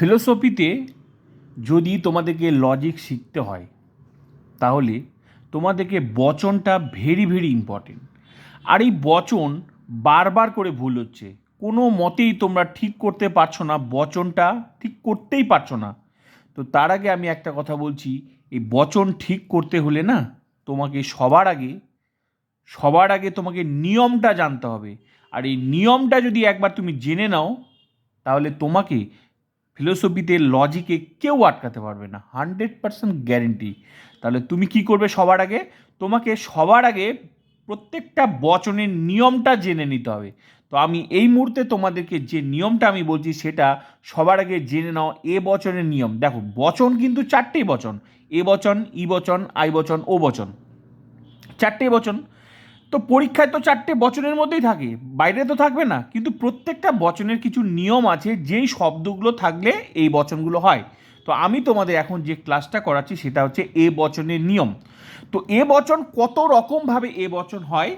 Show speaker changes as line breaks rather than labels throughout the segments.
ফিলোসফিতে যদি তোমাদেরকে লজিক শিখতে হয়, তাহলে তোমাদেরকে বচনটা ভেরি ভেরি ইম্পর্টেন্ট আর এই বচন বারবার করে ভুল হচ্ছে। কোনো মতেই তোমরা ঠিক করতে পারছ না, বচনটা ঠিক করতেই পারছ না। তো তার আগে আমি একটা কথা বলছি, এই বচন ঠিক করতে হলে না, তোমাকে সবার আগে সবার আগে তোমাকে নিয়মটা জানতে হবে। আর এই নিয়মটা যদি একবার তুমি জেনে নাও, তাহলে তোমাকে ফিলোসফিতে, লজিকে কেউ আটকাতে পারবে না। Hundred percent guarantee. তাহলে তুমি কি করবে সবার আগে? তোমাকে সবার আগে প্রত্যেকটা বচনের নিয়মটা জেনে নিতে হবে। তো আমি এই মুহূর্তে তোমাদেরকে যে নিয়মটা আমি বলছি, সেটা সবার আগে জেনে নাও এ বচনের নিয়ম। দেখো, বচন কিন্তু চারটেই বচন। এ বচন, ই বচন, আই বচন, ও বচন। চারটেই বচন। তো পরীক্ষায় তো চারটে বচনের মধ্যেই থাকে, বাইরে তো থাকবে না। কিন্তু প্রত্যেকটা বচনের কিছু নিয়ম আছে, যেই শব্দগুলো থাকলে এই বচনগুলো হয়। তো আমি তোমাদের এখন যে ক্লাসটা করাচ্ছি সেটা হচ্ছে এ বচনের নিয়ম। তো এ বচন কত রকমভাবে এ বচন হয়,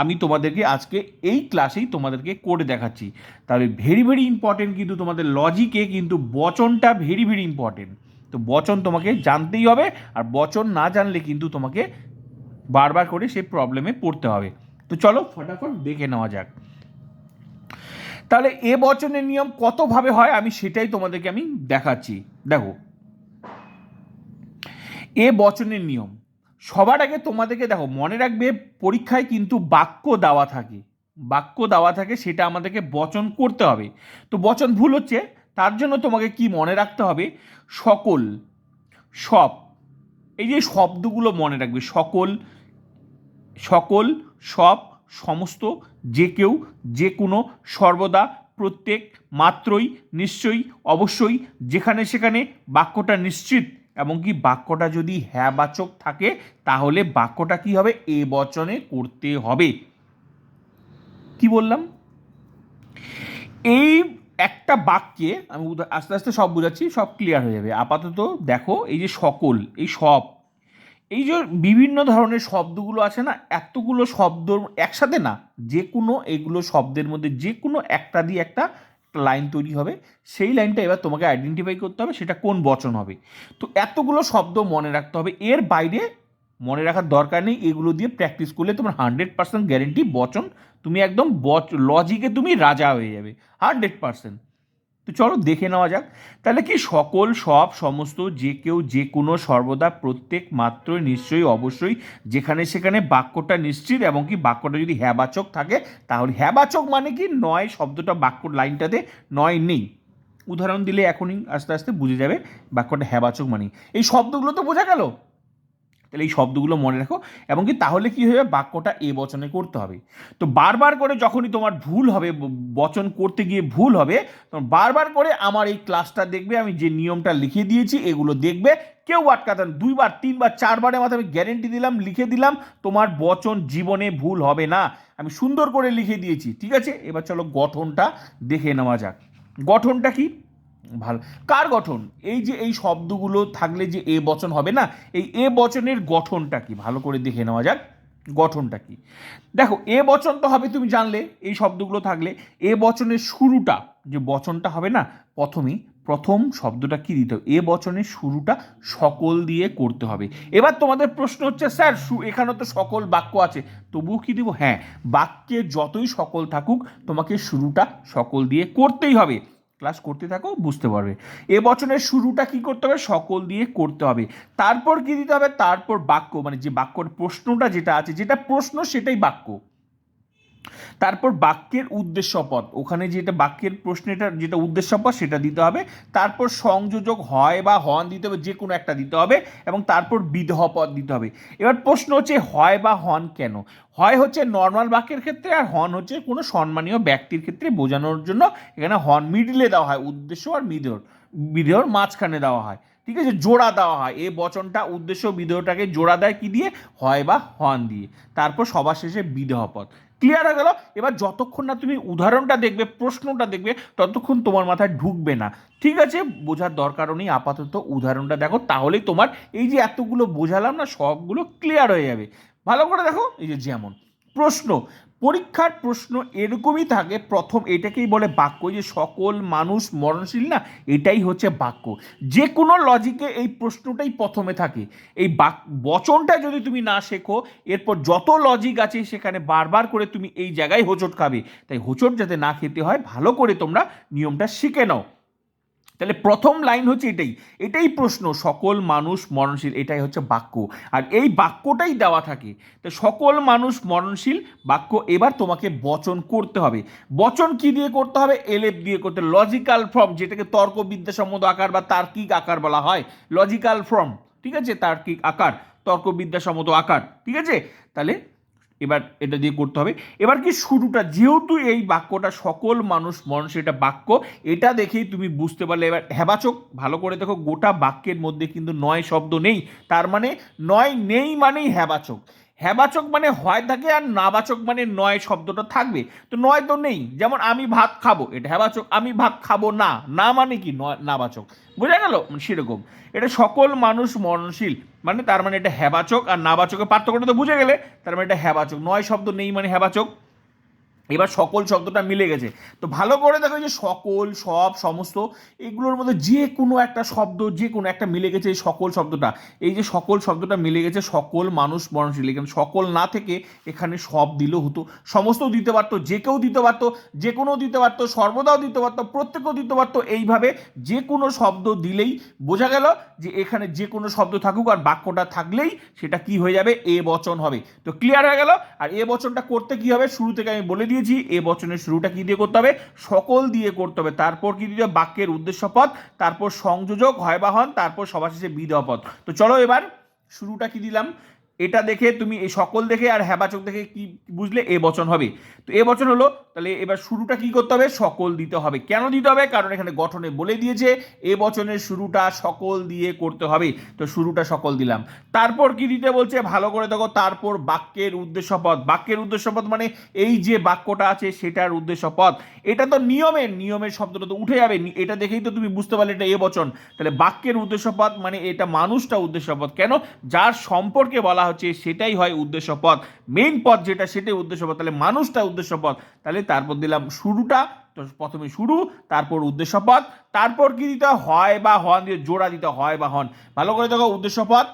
আমি তোমাদেরকে আজকে এই ক্লাসেই তোমাদেরকে করে দেখাচ্ছি। তাহলে ভেরি ভেরি ইম্পর্টেন্ট কিন্তু তোমাদের লজিকে কিন্তু বচনটা ভেরি ভেরি ইম্পর্টেন্ট তো বচন তোমাকে জানতেই হবে, আর বচন না জানলে কিন্তু তোমাকে বারবার করে সেই প্রবলেমে পড়তে হবে। তো চলো ফটাফট দেখে নেওয়া যাক। তাহলে এ বচনের নিয়ম কতভাবে হয়? আমি সেটাই তোমাদেরকে আমি দেখাচ্ছি। দেখো। এ বচনের নিয়ম। সবার আগে তোমাদেরকে দেখো, মনে রাখবে, পরীক্ষায় কিন্তু বাক্য দেওয়া থাকে। বাক্য দেওয়া থাকে, সেটা আমাদেরকে বচন করতে হবে। তো বচন ভুল হচ্ছে, তার জন্য তোমাকে কি মনে রাখতে হবে? সকল, সব। এই যে শব্দগুলো মনে রাখবে, সকল সকল, সব, সমস্ত, যে কেউ, যে কোনো, সর্বদা, প্রত্যেক, মাত্রই, নিশ্চয়ই, অবশ্যই, যেখানে সেখানে বাক্যটা নিশ্চিত এমনকি বাক্যটা যদি হ্যাঁ বাচক থাকে, তাহলে বাক্যটা কি হবে? এ বচনে করতে হবে। কি বললাম? এই একটা বাক্যে, আমি আস্তে আস্তে সব বোঝাচ্ছি, সব ক্লিয়ার হয়ে যাবে। আপাতত দেখো, এই যে সকল, এই সব এই যে বিভিন্ন ধরনের শব্দগুলো আছে না, এতগুলো শব্দ একসাথে না যে কোনো এগুলো শব্দের মধ্যে যে কোনো একটা দিয়ে একটা লাইন তৈরি হবে। সেই লাইনটা এবার তোমাকে আইডেন্টিফাই করতে হবে সেটা কোন বচন হবে। তো এতগুলো শব্দ মনে রাখতে হবে। এর বাইরে মনে রাখার দরকার নেই, এগুলো দিয়ে প্র্যাকটিস করলে তোমার হান্ড্রেড পার্সেন্ট গ্যারেন্টি বচন তুমি একদম বচ লজিকে তুমি রাজা হয়ে যাবে। হান্ড্রেড পার্সেন্ট তো চলো দেখে নেওয়া যাক। তাহলে কি সকল, সব, সমস্ত, যে কেউ, যে কোনো, সর্বদা প্রত্যেক মাত্রই নিশ্চয়ই, অবশ্যই যেখানে সেখানে বাক্যটা নিশ্চিত এবং কি বাক্যটা যদি হ্যাবাচক থাকে, তাহলে হ্যাবাচক মানে কি? নয় শব্দটা বাক্য লাইনটাতে নয় নেই। উদাহরণ দিলে এখনই আস্তে আস্তে বুঝে যাবে বাক্যটা হ্যাবাচক মানে এই শব্দগুলো তো বোঝা গেল? তাহলে এই শব্দগুলো মনে রাখো। এবং কি তাহলে কি হবে? বাক্যটা এ বচনে করতে হবে। তো বারবার করে যখনই তোমার ভুল হবে বচন করতে গিয়ে ভুল হবে তখন বারবার করে আমার এই ক্লাসটা দেখবে, আমি যে নিয়মটা লিখে দিয়েছি, এগুলো দেখবে। কেউ আটকাতে। দুইবার, তিনবার, চারবারের মাথায় আমি গ্যারেন্টি দিলাম, লিখে দিলাম, তোমার বচন জীবনে ভুল হবে না। আমি সুন্দর করে লিখে দিয়েছি, ঠিক আছে? এবার চলো গঠনটা দেখে নেওয়া যাক। গঠনটা কি? ভালো। কার গঠন? এই যে এই শব্দগুলো থাকলে যে এ বচন হবে না, এই এ বচনের গঠনটা কি? ভালো করে দেখে নেওয়া যাক, গঠনটা কি? দেখো, এ বচন তো হবে, তুমি জানলে, এই শব্দগুলো থাকলে। এ বচনের শুরুটা, যে বচনটা হবে না প্রথমেই প্রথম শব্দটা কি দিতে হবে? এ বচনের শুরুটা সকল দিয়ে করতে হবে। এবার তোমাদের প্রশ্ন হচ্ছে, স্যার এখানে তো সকল বাক্য আছে, তবুও কি দিব? হ্যাঁ বাক্যে যতই সকল থাকুক, তোমাকে শুরুটা সকল দিয়ে করতেই হবে। ক্লাস করতে থাকো, বুঝতে পারবে। এ বছরের শুরুটা কি করতে হবে? সকল দিয়ে করতে হবে। তারপর কি দিতে হবে? তারপর বাক্য মানে যে বাক্যর প্রশ্নটা যেটা আছে, যেটা প্রশ্ন সেটাই বাক্য। তারপর বাক্যের উদ্দেশ্য পদ ওখানে যেটা বাক্যের প্রশ্নটা যেটা উদ্দেশ্য পদ সেটা দিতে হবে। তারপর সংযোজক হয় বা হন দিতে হবে, যে কোনো একটা দিতে হবে এবং তারপর বিদেহ পদ দিতে হবে। এবার প্রশ্ন হচ্ছে, হয় বা হন কেন? হয় হচ্ছে নর্মাল বাক্যের ক্ষেত্রে আর হন হচ্ছে কোনো সম্মানীয় ব্যক্তির ক্ষেত্রে বোঝানোর জন্য এখানে হন মিডিলে দেওয়া হয়, উদ্দেশ্য আর বিদেহর বিদেহর মাঝখানে দেওয়া হয়। ঠিক আছে? জোড়া দেওয়া হয়। এই বচনটা, উদ্দেশ্য বিধেয়টাকে জোড়া দেয় কি দিয়ে? হয় বা হন দিয়ে। তারপর সবার শেষে বিদেহ পদ ক্লিয়ার হয়ে গেল। এবার যতক্ষণ না তুমি উদাহরণটা দেখবে, প্রশ্নটা দেখবে, ততক্ষণ তোমার মাথায় ঢুকবে না। ঠিক আছে? বোঝার দরকারও নেই, আপাতত উদাহরণটা দেখো, তাহলেই তোমার এই যে এতগুলো বোঝালাম না, সবগুলো ক্লিয়ার হয়ে যাবে। ভালো করে দেখো, এই যে যেমন প্রশ্ন পরীক্ষার প্রশ্ন এরকমই থাকে, প্রথম এটাকেই বলে বাক্য, যে সকল মানুষ মরণশীল না, এটাই হচ্ছে বাক্য। যে কোনো লজিকে এই প্রশ্নটাই প্রথমে থাকে। এই বাক, বচনটা যদি তুমি না শেখো, এরপর যত লজিক আছে সেখানে বারবার করে তুমি এই জায়গায় হোঁচট খাবে। তাই হোঁচট যাতে না খেতে হয়, ভালো করে তোমরা নিয়মটা শিখে নাও। তাহলে প্রথম লাইন হচ্ছে এটাই। এটাই প্রশ্ন, সকল মানুষ মরণশীল, এটাই হচ্ছে বাক্য। আর এই বাক্যটাই দেওয়া থাকে, তো সকল মানুষ মরণশীল, বাক্য এবার তোমাকে বচন করতে হবে। বচন কি দিয়ে করতে হবে? এলেপ দিয়ে করতে লজিক্যাল ফর্ম যেটাকে তর্কবিদ্যাসম্মত আকার বা তার্কিক আকার বলা হয়। লজিক্যাল ফর্ম ঠিক আছে? তার্কিক আকার, তর্কবিদ্যাসম্মত আকার, ঠিক আছে? তাহলে এবার এটা দিয়ে করতে হবে। এবার কি শুরুটা, যেহেতু এই বাক্যটা সকল মানুষ মানুষ এটা বাক্য, এটা দেখেই তুমি বুঝতে পারলে। এবার হেবাচক ভালো করে দেখো, গোটা বাক্যের মধ্যে কিন্তু নয় শব্দ নেই। তার মানে নয় নেই মানেই হেবাচক হ্যাবাচক মানে হয় থাকে আর নাবাচক মানে নয় শব্দটা থাকবে। তো নয় তো নেই, যেমন আমি ভাত খাব, এটা হ্যাবাচক, আমি ভাত খাব না না মানে কি? নয়, নাবাচক। বোঝা গেল? সেরকম। এটা সকল মানুষ মরণশীল মানে তার মানে এটা হ্যাবাচক আর নাবাচকের পার্থক্যটা তো বুঝে গেলে, তার মানে এটা হ্যাবাচক। নয় শব্দ নেই মানে হ্যাবাচক। এবার সকল শব্দটা মিলে গেছে। তো ভালো করে দেখো যে সকল, সব, সমস্ত, এগুলোর মধ্যে যে কোনো একটা শব্দ, যে কোনো একটা মিলে গেছে এই সকল শব্দটা। এই যে সকল শব্দটা মিলে গেছে, সকল মানুষ মরণশীল। এখানে সকল না থেকে এখানে সব দিলেও হতো। সমস্ত দিতে পারতো, যে কেউ দিতে পারতো, যে কোনো দিতে পারতো, সর্বদাও দিতে পারতো, প্রত্যেকেও দিতে পারতো। এইভাবে যে কোনো শব্দ দিলেই বোঝা গেল যে এখানে যে কোনো শব্দ থাকুক আর বাক্যটা থাকলেই সেটা কি হয়ে যাবে? এ বচন হবে। তো ক্লিয়ার হয়ে গেল? আর এ বচনটা করতে কি হবে? শুরু থেকে আমি বলে দিয়েছি, এ বচনের শুরুটা কি দিয়ে করতে হবে? সকল দিয়ে করতে হবে। তারপর কি দিতে হবে? বাক্যের উদ্দেশ্য পথ তারপর সংযোজক হয় বাহন তারপর সবার শেষে বিদেহ পদ তো চলো এবার শুরুটা কি দিলাম? এটা দেখে তুমি এই সকল দেখে আর হ্যাবাচক দেখে কি বুঝলে? এ বচন হবে। তো এ বচন হলো তাহলে এবার শুরুটা কি করতে হবে? সকল দিতে হবে। কেন দিতে হবে? কারণ এখানে গঠনে বলে দিয়েছে, এ বচনের শুরুটা সকল দিয়ে করতে হবে। তো শুরুটা সকল দিলাম। তারপর কি দিতে বলছে? ভালো করে দেখো, তারপর বাক্যের উদ্দেশ্য পদ বাক্যের উদ্দেশ্য পদ মানে এই যে বাক্যটা আছে, সেটার উদ্দেশ্য পদ এটা তো নিয়মের নিয়মের শব্দটা তো উঠে যাবে। এটা দেখেই তো তুমি বুঝতে পারলে এটা এ বচন। তাহলে বাক্যের উদ্দেশ্য পদ মানে এটা মানুষটা উদ্দেশ্য পদ কেন? যার সম্পর্কে বলা হচ্ছে, সেটাই হয় উদ্দেশ্য পদ মেইন পদ যেটা, সেটাই উদ্দেশ্য পদ তাহলে মানুষটা উদ্দেশ্য পদ তাহলে তারপর দিলাম শুরুটা, তো প্রথমে শুরু, তারপর উদ্দেশ্য তারপর কি দিতে হয়? বা হন দিয়ে জোড়া দিতে হয় বা হন। ভালো করে দেখো উদ্দেশ্য পদ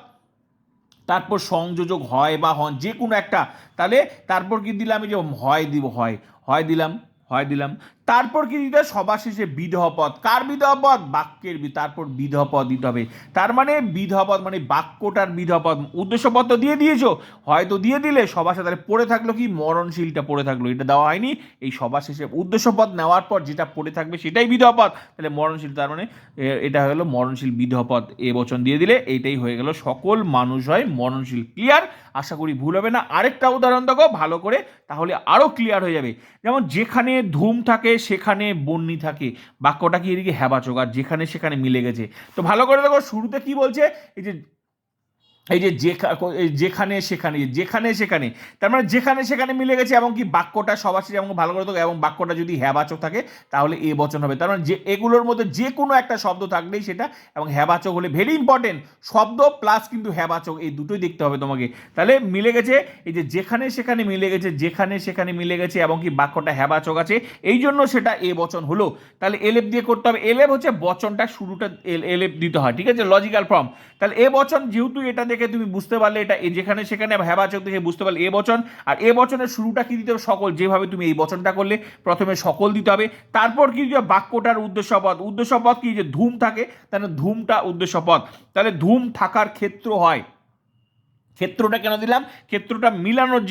তারপর সংযোজক হয় বা হন, যে কোনো একটা। তাহলে তারপর কি দিলাম? এই যে হয় দিব, হয়। হয় দিলাম হয় দিলাম। তারপর কি দিতে হবে? সবার শেষে বিধহ পদ। কার বিধহ পদ? বাক্যের তারপর বিধহ পদ দিতে হবে। তার মানে বিধহ পদ মানে বাক্যটার বিধহ উদ্দেশ্যপদ তো দিয়ে দিয়েছ। হয়তো দিয়ে দিলে সবার সাথে পড়ে থাকল কি? মরণশীলটা পড়ে থাকল। এটা দেওয়া হয়নি। এই সবার শেষে উদ্দেশ্যপদ নেওয়ার পর যেটা পড়ে থাকবে সেটাই বিধহ পদ। তাহলে মরণশীল, তার মানে এটা গেলো মরণশীল বিধহ পদ। এ বচন দিয়ে দিলে এইটাই হয়ে গেল। সকল মানুষ হয় মরণশীল। ক্লিয়ার আশা করি ভুল হবে না। আরেকটা উদাহরণ দেখো ভালো করে, তাহলে আরও ক্লিয়ার হয়ে যাবে। যেমন যেখানে ধূম থাকে সেখানে বন্নি থাকে, বাক্যটা কি এদিকে হ্যাবাচক আর যেখানে সেখানে মিলে গেছে। তো ভালো করে দেখো, শুরুতে কি বলছে? এই যে এই যে যেখানে সেখানে যেখানে সেখানে। তার মানে যেখানে সেখানে মিলে গেছে এবং কি বাক্যটা সবার শেষে এবং ভালো করে দেখো এবং বাক্যটা যদি হ্যাবাচক থাকে, তাহলে এ বচন হবে। তার মানে যে, এগুলোর মধ্যে যে কোনো একটা শব্দ থাকলেই সেটা এবং হ্যাবাচক হলে ভেরি ইম্পর্টেন্ট শব্দ প্লাস কিন্তু হ্যাবাচক, এই দুটোই দেখতে হবে তোমাকে। তাহলে মিলে গেছে, এই যে যেখানে সেখানে মিলে গেছে, যেখানে সেখানে মিলে গেছে এবং কি বাক্যটা হ্যাবাচক আছে, এই জন্য সেটা এ বচন হলো। তাহলে এলেপ দিয়ে করতে হবে। এলেপ হচ্ছে বচনটা শুরুটা এল- এলেপ দিতে হয়, ঠিক আছে? লজিক্যাল ফর্ম তাহলে এ বচন যেহেতু এটা দেখে তুমি বুঝতে পারলে এটা যেখানে সেখানে হ্যাবাচক দেখে বুঝতে পারলে এ বচন। আর এ বচনের শুরুটা কি দিতে হবে? সকল, যেভাবে তুমি এই বচনটা করলে, প্রথমে সকল দিতে হবে। তারপর কি দিতে হবে? বাক্যটার উদ্দেশ্য পদ উদ্দেশ্য কি? যে ধূম থাকে, তাহলে ধূমটা উদ্দেশ্য পদ তাহলে ধূম থাকার ক্ষেত্র হয়। ক্ষেত্রটা কেন দিলাম? ক্ষেত্রটা মিলানোর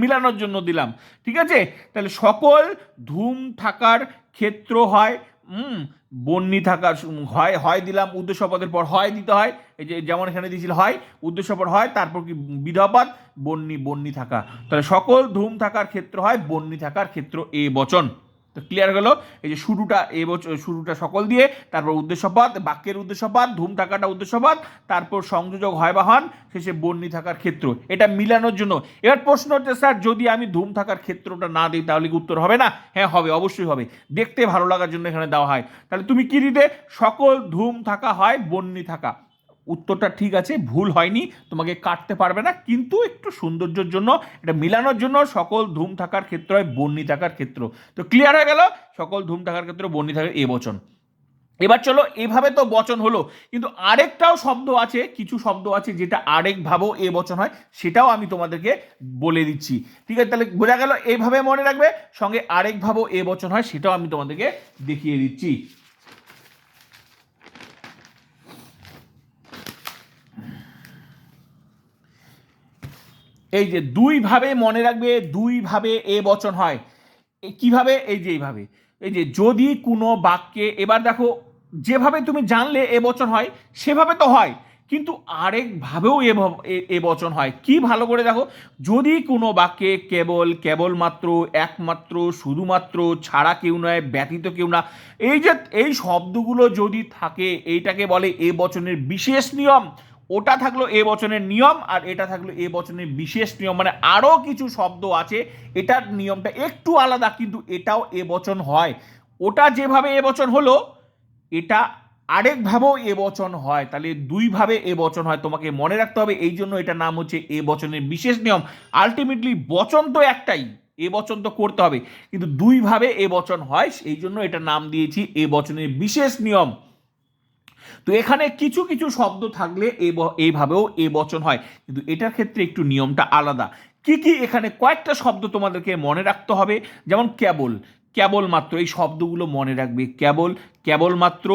মিলানোর জন্য দিলাম। ঠিক আছে? তাহলে সকল ধূম থাকার ক্ষেত্র হয়। হুম, বন্যি থাকার হয় হয় দিলাম, উদ্দেশ্য পদের পর হয় দিতে হয়। এই যে, যেমন এখানে দিয়েছিল হয়, উদ্দেশ্য পর হয়, তারপর কি বিধপদ বন্যি বন্যি থাকা। তাহলে সকল ধূম থাকার ক্ষেত্র হয়, বন্যি থাকার ক্ষেত্র এ বচন। তো ক্লিয়ার গেল। এই যে শুরুটা এ বছর শুরুটা সকল দিয়ে, তারপর উদ্দেশ্যপদ বাক্যের উদ্দেশ্যপদ ধূম থাকাটা উদ্দেশ্যপদ তারপর সংযোজক হয় বা হন শেষে বন্যি থাকার ক্ষেত্র। এটা মিলানোর জন্য। এবার প্রশ্ন হচ্ছে, স্যার, যদি আমি ধূম থাকার ক্ষেত্রটা না দিই, তাহলে কি উত্তর হবে না? হ্যাঁ হবে, অবশ্যই হবে। দেখতে ভালো লাগার জন্য এখানে দেওয়া হয়। তাহলে তুমি কি দিতে? সকল ধূম থাকা হয় বন্যি থাকা। উত্তরটা ঠিক আছে, ভুল হয়নি, তোমাকে কাটতে পারবে না, কিন্তু একটু সৌন্দর্যের জন্য, এটা মিলানোর জন্য সকল ধুম থাকার ক্ষেত্র হয়, বন্যি থাকার ক্ষেত্র। তো ক্লিয়ার হয়ে গেল? সকল ধুম থাকার ক্ষেত্রে, বন্যি থাকার এ বচন। এবার চলো, এভাবে তো বচন হলো, কিন্তু আরেকটাও শব্দ আছে, কিছু শব্দ আছে যেটা আরেকভাবেও এ বচন হয়, সেটাও আমি তোমাদেরকে বলে দিচ্ছি। ঠিক আছে, তাহলে বোঝা গেল এইভাবে মনে রাখবে, সঙ্গে আরেকভাবেও এ বচন হয়, সেটাও আমি তোমাদেরকে দেখিয়ে দিচ্ছি। এই যে দুইভাবে মনে রাখবে দুইভাবে এ বচন হয়। কীভাবে? এই যে এইভাবে। এই যে যদি কোনো বাক্যে, এবার দেখো, যেভাবে তুমি জানলে এ বচন হয়, সেভাবে তো হয়, কিন্তু আরেকভাবেও এ বচন হয়। কি ভালো করে দেখো, যদি কোনো বাক্যে কেবল, কেবলমাত্র, একমাত্র, শুধুমাত্র, ছাড়া কেউ নয়, ব্যতীত কেউ না, এই যে, এই শব্দগুলো যদি থাকে, এইটাকে বলে এ বচনের বিশেষ নিয়ম। ওটা থাকল এ বচনের নিয়ম আর এটা থাকল এ বচনের বিশেষ নিয়ম। মানে আরও কিছু শব্দ আছে, এটার নিয়মটা একটু আলাদা, কিন্তু এটাও এ বচন হয়। ওটা যেভাবে এ বচন হলো, এটা আরেকভাবেও এ বচন হয়। তাহলে দুইভাবে এ বচন হয়, তোমাকে মনে রাখতে হবে। এই জন্য এটা নাম হচ্ছে এ বচনের বিশেষ নিয়ম। আলটিমেটলি বচন তো একটাই, এ বচন তো করতে হবে। কিন্তু দুইভাবে এ বচন হয় এই জন্য এটা নাম দিয়েছি এ বচনের বিশেষ নিয়ম। তো এখানে কিছু কিছু শব্দ থাকলে এইভাবেও এ বচন হয়। কিন্তু এটার ক্ষেত্রে একটু নিয়মটা আলাদা। কি কি এখানে কয়েকটা শব্দ তোমাদেরকে মনে রাখতে হবে? যেমন কেবল কেবল মাত্র এই শব্দগুলো মনে রাখবে। কেবল কেবলমাত্র,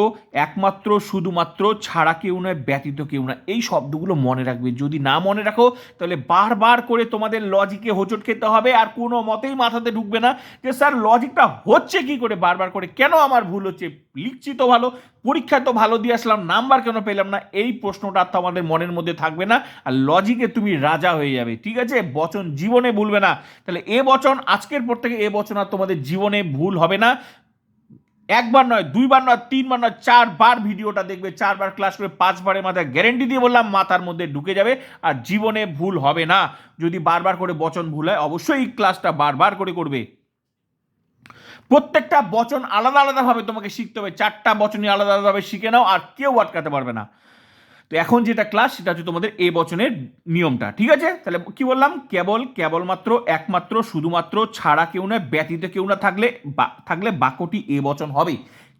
একমাত্র, শুধুমাত্র ছাড়া কেউ নয়, ব্যতীত কেউ না এই শব্দগুলো মনে রাখবে। যদি না মনে রাখো, তাহলে বারবার করে তোমাদের লজিকে হোঁচট খেতে হবে আর কোনো মতেই মাথাতে ঢুকবে না যে, স্যার, লজিকটা হচ্ছে কি করে? বারবার করে, কেন আমার ভুল হচ্ছে? লিখছি তো ভালো, পরীক্ষায় তো ভালো দিয়ে আসলাম, নাম্বার কেন পেলাম না? এই প্রশ্নটা তো আমাদের মনের মধ্যে থাকবে না আর লজিকে তুমি রাজা হয়ে যাবে। ঠিক আছে? বচন জীবনে ভুলবে না। তাহলে এ বচন, আজকের পর থেকে এ বচন আর তোমাদের জীবনে ভুল হবে না। একবার নয়, দুইবার নয়, তিনবার নয়, চারবার ভিডিওটা দেখবে, চারবার ক্লাস করে পাঁচবারের মাথায় গ্যারেন্টি দিয়ে বললাম মাথার মধ্যে ঢুকে যাবে আর জীবনে ভুল হবে না। যদি বারবার করে বচন ভুল হয়, অবশ্যই ক্লাসটা বারবার করে করবে। প্রত্যেকটা বচন আলাদা আলাদাভাবে তোমাকে শিখতে হবে, চারটা বচনই আলাদা আলাদাভাবে শিখে নাও আর কেউ আটকাতে পারবে না। তো এখন যেটা ক্লাস সেটা হচ্ছে তোমাদের এ বচনের নিয়মটা। ঠিক আছে? তাহলে কি বললাম? কেবল, কেবলমাত্র, একমাত্র, শুধুমাত্র, ছাড়া কেউ না ব্যতীত কেউ না থাকলে থাকলে বাক্যটি এ বচন হবে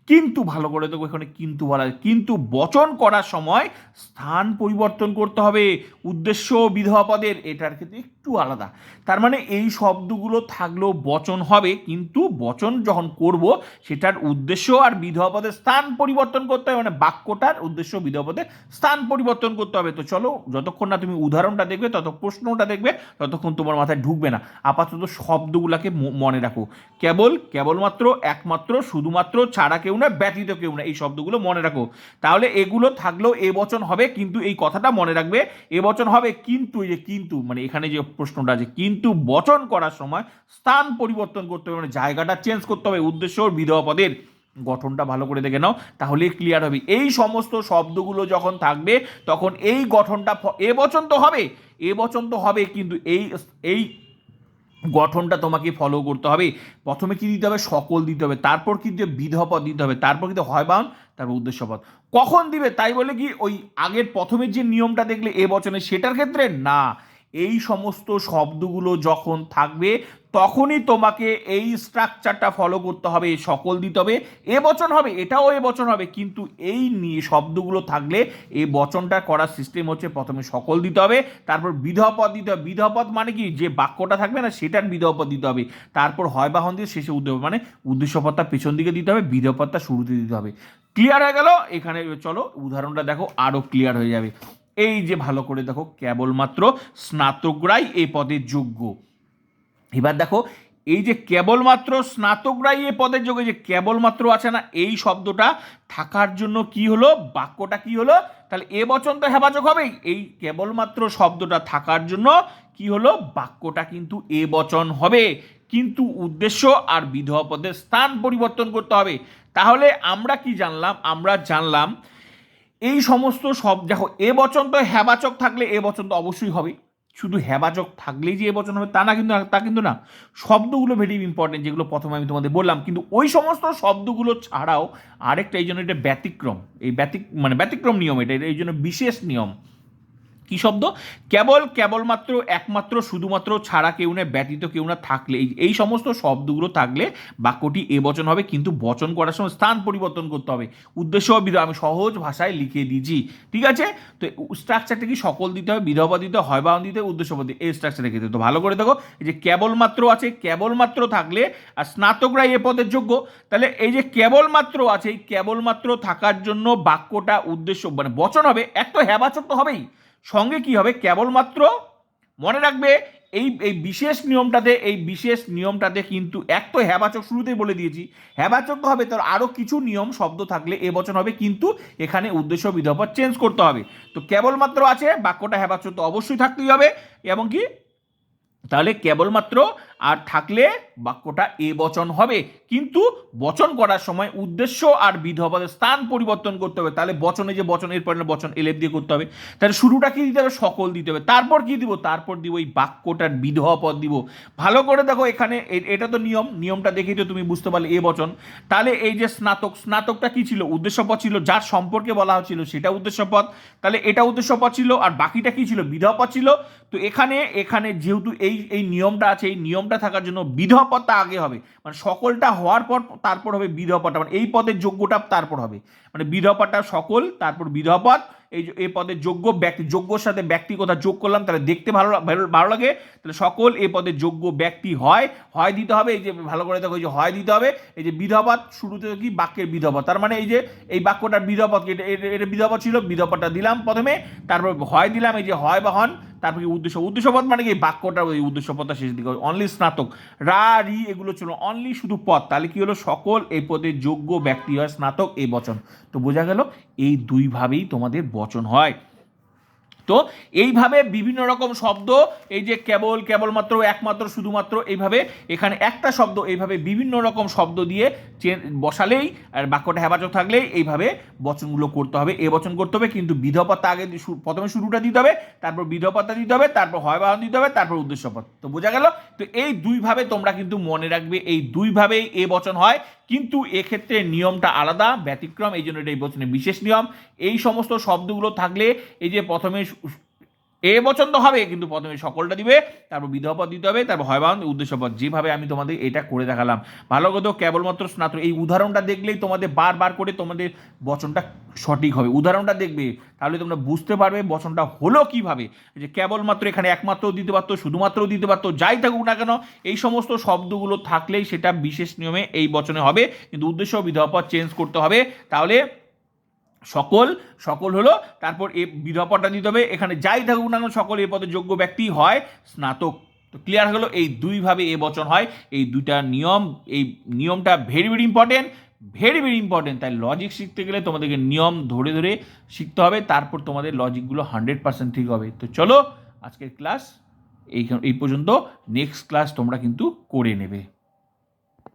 কিন্তু ভালো করে দেখো এখানে কিন্তু বলা। কিন্তু বচন করার সময় স্থান পরিবর্তন করতে হবে। উদ্দেশ্য বিধবা পদের, এটার ক্ষেত্রে একটু আলাদা। তার মানে এই শব্দগুলো থাকলেও বচন হবে, কিন্তু বচন যখন করব, সেটার উদ্দেশ্য আর বিধবা পদের স্থান পরিবর্তন করতে হবে মানে বাক্যটার উদ্দেশ্য বিধবা পদের স্থান পরিবর্তন করতে হবে। তো চলো, যতক্ষণ না তুমি উদাহরণটা দেখবে তত প্রশ্নটা দেখবে, ততক্ষণ তোমার মাথায় ঢুকবে না। আপাতত শব্দগুলোকে মনে রাখো। কেবল, কেবলমাত্র, একমাত্র, শুধুমাত্র, ছাড়া কেউ না ব্যতীত কেউ না এই শব্দগুলো মনে রাখো। তাহলে এগুলো থাকলেও এ বচন হবে, কিন্তু এই কথাটা মনে রাখবে এ বচন হবে কিন্তু, এই যে কিন্তু মানে এখানে যে প্রশ্নটা আছে কিন্তু বচন করার সময় স্থান পরিবর্তন করতে হবে মানে জায়গাটা চেঞ্জ করতে হবে, উদ্দেশ্য বিধবা পদের। গঠনটা ভালো করে দেখে নাও, তাহলে ক্লিয়ার হবে। এই সমস্ত শব্দগুলো যখন থাকবে, তখন এই গঠনটা এ বচন তো হবে, এ বচন তো হবে, কিন্তু এই এই গঠনটা তোমাকে ফলো করতে হবে। প্রথমে কি দিতে হবে? সকল দিতে হবে। তারপর কি দিতে বিধপদ দিতে হবে। তারপর কিন্তু হয় বাউন তারপর উদ্দেশ্যপদ কখন দিবে? তাই বলে কি ওই আগের প্রথমের যে নিয়মটা দেখলে এ বচনে, সেটার ক্ষেত্রে? না। এই সমস্ত শব্দগুলো যখন থাকবে, তখনই তোমাকে এই স্ট্রাকচারটা ফলো করতে হবে সকল দিতে হবে, এ বচন হবে, এটাও এ বচন হবে, কিন্তু এই নিয়ে শব্দগুলো থাকলে এই বচনটা করার সিস্টেম হচ্ছে প্রথমে সকল দিতে হবে, তারপর বিধপদ দিতে হবে। বিধপদ মানে কি? যে বাক্যটা থাকবে না, সেটার বিধপদ দিতে হবে। তারপর হয় বাহন দিয়ে শেষে উদ্দেশ্য মানে উদ্দেশ্যপদটা পেছন দিকে দিতে হবে, বিধপদটা শুরুতে দিতে হবে। ক্লিয়ার হয়ে গেল? এখানে চলো, উদাহরণটা দেখো আরও ক্লিয়ার হয়ে যাবে। এই যে ভালো করে দেখো, কেবলমাত্র স্নাতকরাই এই পদের যোগ্য। এবার দেখো, এই যে কেবলমাত্র স্নাতকরাই এ পদের যোগ্য যে কেবলমাত্র আছে না, এই শব্দটা থাকার জন্য কি হলো, বাক্যটা কি হলো, তাহলে এ বচন তো হেবাচক হবেই। এই কেবলমাত্র শব্দটা থাকার জন্য কি হলো, বাক্যটা কিন্তু এ বচন হবে। কিন্তু উদ্দেশ্য আর বিধবা পদের স্থান পরিবর্তন করতে হবে। তাহলে আমরা কি জানলাম, আমরা জানলাম এই সমস্ত সব, দেখো, এ বচন তো হেবাচক থাকলে এ বচন তো অবশ্যই হবে। শুধু হ্যাবাচক থাকলেই যে এ বচন হবে, তা না কিন্তু, তা কিন্তু না। শব্দগুলো ভেরি ইম্পর্টেন্ট যেগুলো প্রথমে আমি তোমাদের বললাম। কিন্তু ওই সমস্ত শব্দগুলো ছাড়াও আরেকটা, এই জন্য এটা ব্যতিক্রম। এই ব্যতিক মানে ব্যতিক্রম নিয়ম এটা, এই জন্য বিশেষ নিয়ম। কি শব্দ? কেবল, কেবলমাত্র, একমাত্র, শুধুমাত্র ছাড়া কেউ না ব্যতীত কেউ না থাকলে। এই সমস্ত শব্দগুলো থাকলে বাক্যটি এ বচন হবে, কিন্তু বচন করার সময় স্থান পরিবর্তন করতে হবে। উদ্দেশ্য ও বিধ আমি সহজ ভাষায় লিখে দিয়েছি। ঠিক আছে? তো স্ট্রাকচারটা কি সকল দিতে হবে? বিধবা দিতে হয় বাহন দিতে দিতে- এই স্ট্রাকচার রেখে দিতে হবে। তো ভালো করে দেখো, এই যে কেবলমাত্র আছে, কেবলমাত্র থাকলে, আর স্নাতকরা এ পদের যোগ্য, তাহলে এই যে কেবলমাত্র আছে, এই কেবলমাত্র থাকার জন্য বাক্যটা উদ্দেশ্য মানে বচন হবে, এক তো হ্যাবাচক তো হবেই। সঙ্গে কি হবে? কেবলমাত্র মনে রাখবে, এই এই বিশেষ নিয়মটাতে, এই বিশেষ নিয়মটাতে কিন্তু এক তো হ্যাবাচক শুরুতেই বলে দিয়েছি। হ্যাবাচক হবে তার আরও কিছু নিয়ম, শব্দ থাকলে এ বচন হবে, কিন্তু এখানে উদ্দেশ্য বিধবা চেঞ্জ করতে হবে। তো কেবলমাত্র আছে, বাক্যটা হ্যাবাচক তো অবশ্যই থাকতেই হবে। এবং কি? তাহলে কেবলমাত্র আর থাকলে বাক্যটা এ বচন হবে। কিন্তু বচন করার সময় উদ্দেশ্য আর বিধপদের স্থান পরিবর্তন করতে হবে। তাহলে বচনে যে বচন, এর পরে বচন, এলেপ দিয়ে করতে হবে। তাহলে শুরুটা কি দিতে হবে? সকল দিতে হবে। তারপর কি দিব? তারপর দিব এই বাক্যটার বিধবা পদ দিব। ভালো করে দেখো এখানে এটা তো নিয়ম। নিয়মটা দেখেই তো তুমি বুঝতে পারলে এ বচন। তাহলে এই যে স্নাতক, স্নাতকটা কি ছিল? উদ্দেশ্যপদ ছিল। যার সম্পর্কে বলা হচ্ছিল সেটা উদ্দেশ্যপদ তাহলে এটা উদ্দেশ্যপদ ছিল। আর বাকিটা কি ছিল? বিধপদ ছিল। তো এখানে এখানে যেহেতু এই এই নিয়মটা আছে, এই নিয়মটা থাকার জন্য বিধপদটা আগে হবে। মানে সকলটা হওয়ার পর তারপর হবে বিধপদটা মানে এই পদের যোগ্যটা তারপর হবে। মানে বিধপদটা সকল, তারপর বিধপদ এই এই পদের যোগ্য ব্যক্তি, যোগ্যর সাথে ব্যক্তি কথা যোগ করলাম, তাহলে দেখতে ভালো, ভালো- লাগে। তাহলে সকল এই পদের যোগ্য ব্যক্তি হয় হয় দিতে হবে। এই যে, ভালো করে দেখো যে, হয় দিতে হবে। এই যে বিধপদ শুরুতে কি? বাক্যের বিধপদ তার মানে এই যে, এই বাক্যটার বিধপদ কি? এটা, এটা- এটা ছিল। বিধপদটা দিলাম প্রথমে। তারপর হয় দিলাম, এই যে, হয় বা হন। তারপর কি উদ্দেশ্য? উদ্দেশ্যপদ মানে কি? বাক্যটা ওই উদ্দেশ্যপদটা শেষ দিকে অনলি স্নাতক। রা, রি এগুলো ছিল অনলি শুধু পথ তাহলে কি হলো? সকল এই পদের যোগ্য ব্যক্তি হয় স্নাতক এই বচন। তো বোঝা গেল এই দুইভাবেই তোমাদের বচন হয়। তো এইভাবে বিভিন্ন রকম শব্দ, এই যে কেবল, কেবলমাত্র, একমাত্র, শুধুমাত্র, এইভাবে এখানে একটা শব্দ, এইভাবে বিভিন্ন রকম শব্দ দিয়ে বসালেই আর বাক্যটা হেবাচক থাকলেই এইভাবে বচনগুলো করতে হবে। এ বচন করতে হবে, কিন্তু বিধপত্তা আগে প্রথমে শুরুটা দিতে হবে, তারপর বিধপত্তা দিতে হবে, তারপর হয় বাহন দিতে হবে, তারপর উদ্দেশ্যপদ তো বোঝা গেল? তো এই দুইভাবে তোমরা কিন্তু মনে রাখবে, এই দুইভাবেই এ বচন হয়। কিন্তু এক্ষেত্রে নিয়মটা আলাদা, ব্যতিক্রম, এই জন্য এটা এই বচনের বিশেষ নিয়ম। এই সমস্ত শব্দগুলো থাকলে এই যে প্রথমে এ বচন তো হবে, কিন্তু প্রথমে সকলটা দিবে, তারপর বিধপদ দিতে হবে, তারপর হয়বান উদ্দেশ্যপদ যেভাবে আমি তোমাদের এটা করে দেখালাম। ভালো কথা কেবলমাত্র স্নাতক, এই উদাহরণটা দেখলেই তোমাদের বারবার করে তোমাদের বচনটা সঠিক হবে। উদাহরণটা দেখবে, তাহলে তোমরা বুঝতে পারবে বচনটা হলো কীভাবে। যে কেবলমাত্র এখানে একমাত্র দিতে পারতো শুধুমাত্র দিতে পারতো, যাই থাকুক না কেন, এই সমস্ত শব্দগুলো থাকলেই সেটা বিশেষ নিয়মে এই বচনে হবে। কিন্তু উদ্দেশ্য বিধপদ চেঞ্জ করতে হবে। তাহলে সকল সকল হলো, তারপর এ বিধপদটা দিতে হবে। এখানে যাই থাকুক না কেন, সকল এ পদে যোগ্য ব্যক্তি হয় স্নাতক। তো ক্লিয়ার হলো, এই দুইভাবে এ বচন হয়। এই দুইটা নিয়ম, এই নিয়মটা very very important very very important তাই লজিক শিখতে গেলে তোমাদেরকে নিয়ম ধরে ধরে শিখতে হবে। তারপর তোমাদের লজিকগুলো হান্ড্রেড পার্সেন্ট ঠিক হবে। তো চলো, আজকের ক্লাস এই এই পর্যন্ত। নেক্সট ক্লাস তোমরা কিন্তু করে নেবে।